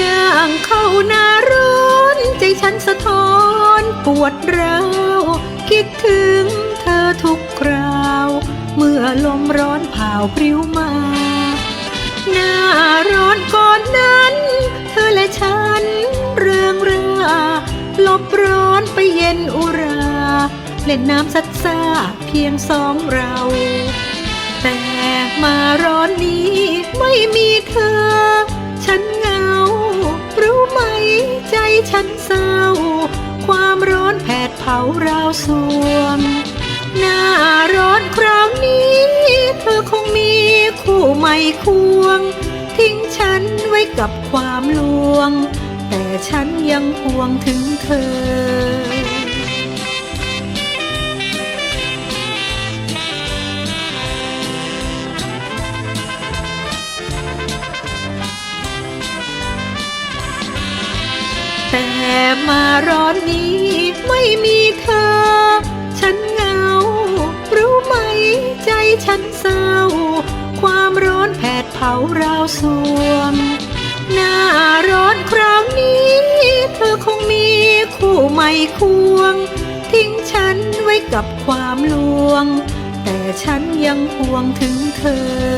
ย่างเข้าหน้าร้อนใจฉันสะท้อนปวดร้าวคิดถึงเธอทุกคราว เมื่อลมร้อนผ่าวปลิวมา หน้าร้อนก่อนนั้น เธอและฉันเรืองราลบร้อนไปเย็นอุรา เล่นน้ำซัดซ่าเพียงสองเรา แต่มาร้อนนี้ไม่มีเธอ ฉันเศร้า ความร้อนแผดเผาราวสวง หน้าร้อนคราวนี้ เธอคงมีคู่ใหม่ควง ทิ้งฉันไว้กับความลวง แต่ฉันยังห่วงถึงเธอ แต่มาร้อนนี้ไม่มีเธอ ฉันเหงา รู้ไหมใจฉันเศร้า ความร้อนแผดเผาราวสวงหน้าร้อนคราวนี้ เธอคงมีคู่ใหม่ควง ทิ้งฉันไว้กับความลวง แต่ฉันยังห่วงถึงเธอ